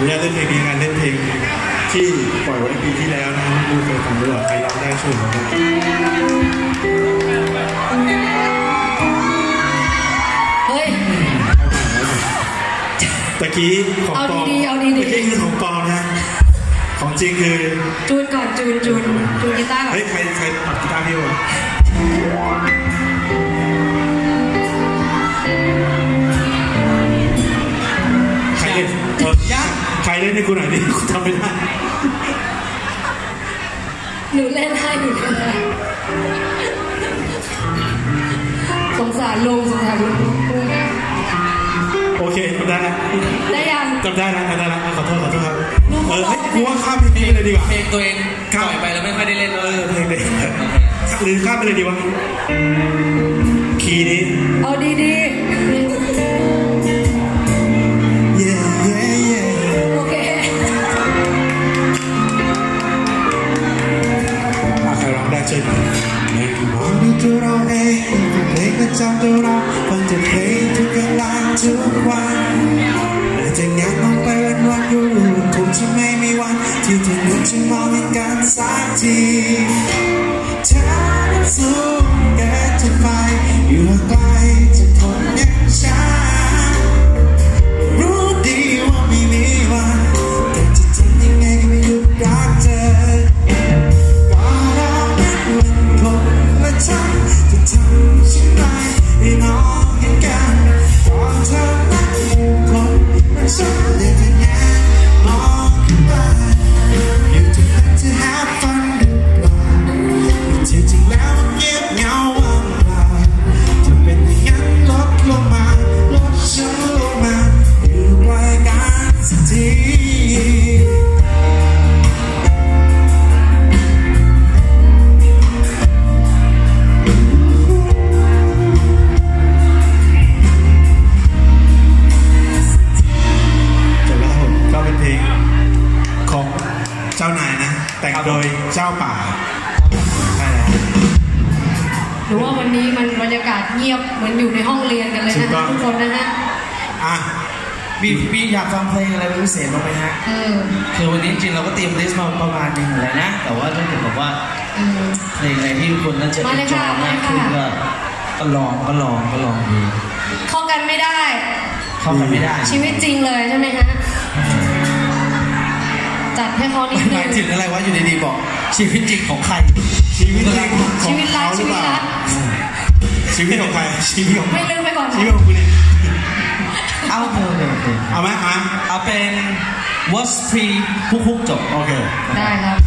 อนุญาตเล่นเพลงนี้งานเล่นเพลงที่ปล่อยไว้ปีที่แล้วนะครับมูเคยฟังหรือเปล่าใครร้องได้ช่วยผมนะครับเฮ้ย ตะกี้ของปลอมเอาดีๆเอาดีๆ ตะกี้คือของปลอมนะ ของจริงคือจูนก่อนจูนจูนจูนกีตาร์ก่อน เฮ้ยใครใครปัดกีตาร์พี่วะ ใครเล่นให้กูหน่อยดิกูทำไม่ได้หนูเล่นให้หนูเล่นให้สงสารลุงสงสารลุงโอเคจำได้แล้วได้ยังจำได้แล้วจำได้แล้วขอโทษขอโทษครับเออเฮ้ยกูว่าข้ามเพลงนี้ไปเลยดีกว่าเพลงตัวเองปล่อยไปแล้วไม่ค่อยได้เล่นเอเอออเพลงเลยหรือข้ามไปเลยดีวะคีย์นี้เอาดี yeah ทุกวันและจะงัดมองไปวันวันอยู่คงจะไม่มีวัน ที่จะนึกจะมองเห็นกันสักที จ้าป่าใช่แล้วหนูว่าวันนี้มันบรรยากาศเงียบเหมือนอยู่ในห้องเรียนกันเลยถูนะกต้ฮะองทุกคนนะฮะอะบีบีอยากฟังเพลงอะไรเป็นพิเศษบ้างไหมฮะเออคือวันนี้จริงๆเราก็เตรียมลิสต์มาประมาณหนึงเลยนะ แต่ว่าถ้าเกิดบอกว่าเออเพลงอะไรที่คนนั้นจะมาเลยจอค่ะมากขึ้นมาเลยก็ค่ะก็ลองก็ลองก็ลองดูเข้ากันไม่ได้ เข้ากันไม่ได้ ชีวิตจริงเลยใช่ไหมฮะจัดให้เขานิดหนึมายงถึงอะไรวะอยู่ดีๆบอก ชีวิตจริงของใครชีวิตจริงของชีวิตรักเขาหชีรือวิเปตล่ารักชีวิตของใครชีวิตของไม่ลืมไปก่อนชีนะวิตของคุณเองเอาโอเคโอเคโอเคเอาไหมเอาไหมเอาเป็น was free คุกๆจบโอเคได้ครับ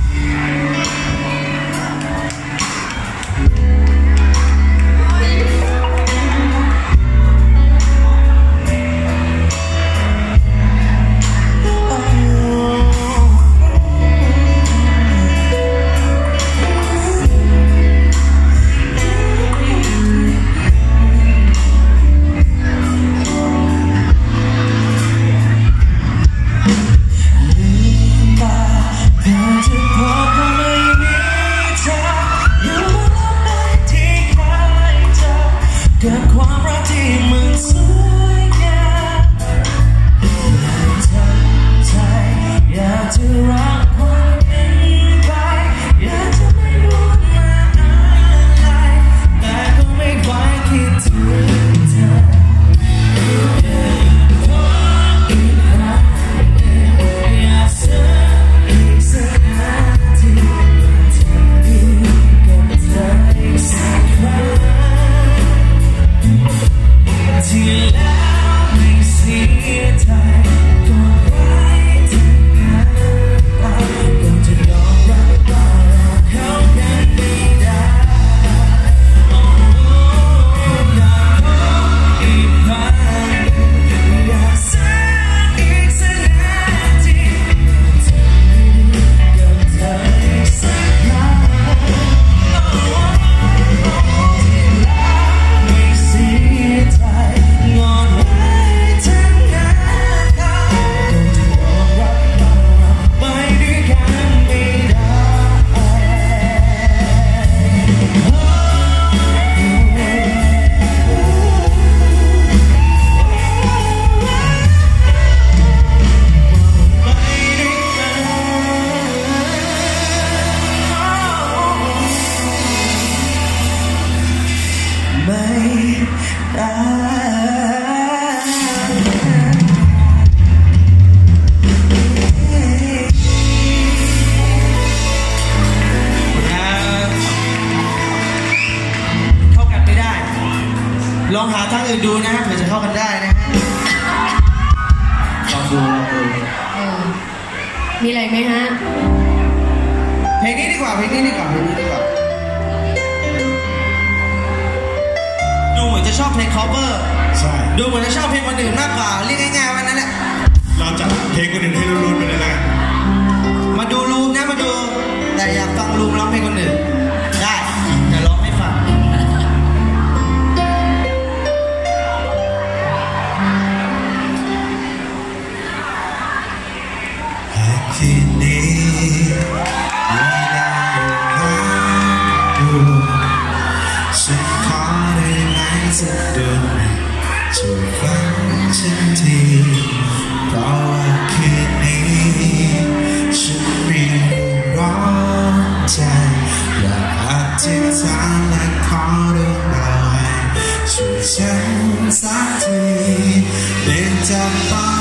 เพลงนี้ดีกว่าเพลงนี้ดีกว่าเพลงนี้ดีกว่า ดูเหมือนจะชอบเพลง cover ใช่ ดูเหมือนจะชอบเพลงคนอื่นมากกว่าเรียกง่ายๆวันนั้นแหละ เราจะเพลงคนอื่นให้รู้ๆไปเลยละมาดูรูมนะมาดู แต่อยากฟังรูมร้องเพลงคนอื่น yourself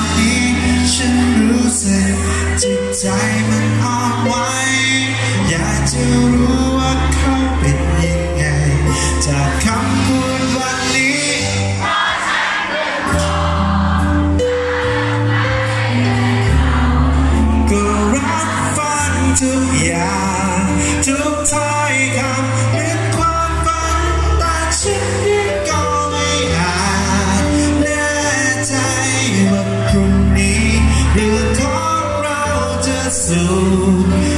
Oh.